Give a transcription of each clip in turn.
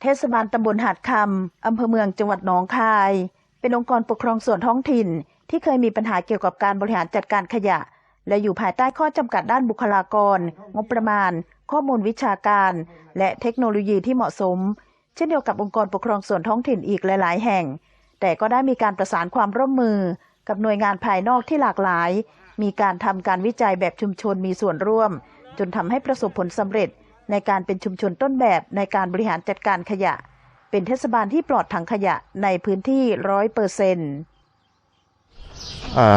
เทศบาลตำบลหาดคำอำเภอเมืองจังหวัดหนองคาย เป็นองค์กรปกครองส่วนท้องถิ่น ที่เคยมีปัญหาเกี่ยวกับการบริหารจัดการขยะ และอยู่ภายใต้ข้อจำกัดด้านบุคลากร งบประมาณ ข้อมูลวิชาการ และเทคโนโลยีที่เหมาะสม เช่นเดียวกับองค์กรปกครองส่วนท้องถิ่นอีกหลาย ๆ แห่ง แต่ก็ได้มีการประสานความร่วมมือ กับหน่วยงานภายนอกที่หลากหลาย มีการทำการวิจัยแบบชุมชนมีส่วนร่วม จนทำให้ประสบผลสำเร็จ ในการเป็นชุมชนต้นแบบในการบริหารจัดการขยะ เป็นเทศบาลที่ปลอดถังขยะในพื้นที่ร้อยเปอร์เซ็นต์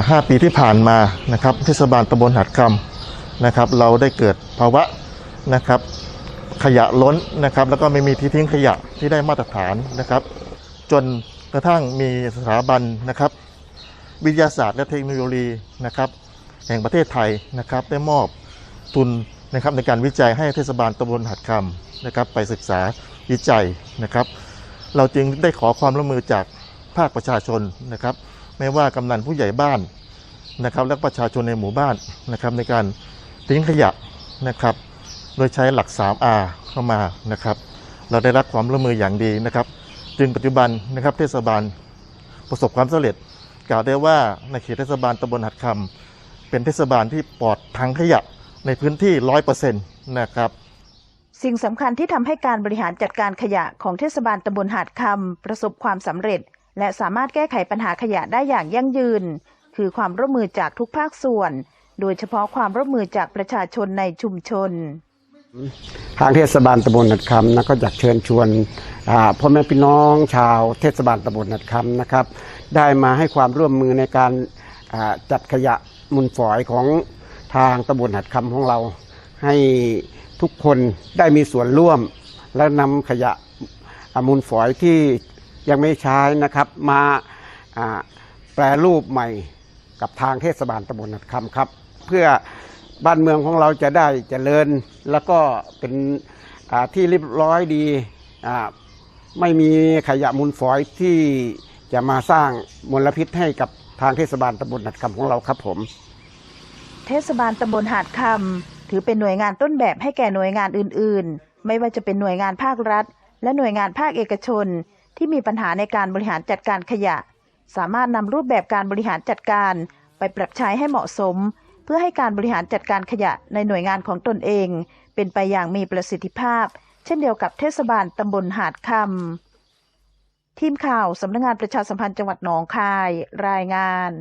ห้าปีที่ผ่านมานะครับเทศบาลตำบลหัดคำนะครับ เราได้เกิดภาวะนะครับขยะล้นนะครับ แล้วก็ไม่มีที่ทิ้งขยะที่ได้มาตรฐานนะครับ จนกระทั่งมีสถาบันนะครับ วิทยาศาสตร์และเทคโนโลยีนะครับ แห่งประเทศไทยนะครับ ได้มอบทุน นะครับในการวิจัยให้เทศบาลตำบลหัดคำนะครับไปศึกษาวิจัยนะครับ เราจึงได้ขอความร่วมมือจากภาคประชาชนนะครับ ไม่ว่ากำนันผู้ใหญ่บ้านนะครับ และประชาชนในหมู่บ้านนะครับ ในการทิ้งขยะนะครับ โดยใช้หลัก 3R เข้ามานะครับ เราได้รับความร่วมมืออย่างดีนะครับ จึงปัจจุบันนะครับเทศบาลประสบความสำเร็จ กล่าวได้ว่าในเขตเทศบาลตำบลหัดคำเป็นเทศบาลที่ปลอดทางขยะ ในพื้นที่ร้อยเปอร์เซ็นต์นะครับสิ่งสำคัญที่ทำให้การบริหารจัดการขยะของเทศบาลตำบลหาดคำประสบความสำเร็จ และสามารถแก้ไขปัญหาขยะได้อย่างยั่งยืน คือความร่วมมือจากทุกภาคส่วน โดยเฉพาะความร่วมมือจากประชาชนในชุมชน ทางเทศบาลตำบลนัดคำนะก็อยากเชิญชวนอ่าพ่อแม่พี่น้องชาวเทศบาลตำบลนัดคำนะครับ ได้มาให้ความร่วมมือในการอ่าจัดขยะมูลฝอยของ ทางตำบลหัดคำของเรา ให้ทุกคนได้มีส่วนร่วม และนำขยะอมูลฝอยที่ยังไม่ใช้นะครับ มาแปรรูปใหม่กับทางเทศบาลตำบลนัดคำครับ เพื่อบ้านเมืองของเราจะได้เจริญ แล้วก็เป็นที่เรียบร้อยดีไม่มีขยะมูลฝอยที่จะมาสร้างมลพิษให้กับทางเทศบาลตำบลนัดคำของเราครับผม เทศบาลตำบลหาดคำถือเป็นหน่วยงานต้นแบบให้แก่หน่วยงานอื่น ๆ ไม่ว่าจะเป็นหน่วยงานภาครัฐ และหน่วยงานภาคเอกชน ที่มีปัญหาในการบริหารจัดการขยะ สามารถนำรูปแบบการบริหารจัดการ ไปปรับใช้ให้เหมาะสม เพื่อให้การบริหารจัดการขยะในหน่วยงานของตนเอง เป็นไปอย่างมีประสิทธิภาพ เช่นเดียวกับเทศบาลตำบลหาดคำทีมข่าวสำนักงานประชาสัมพันธ์จังหวัดหนองคาย รายงาน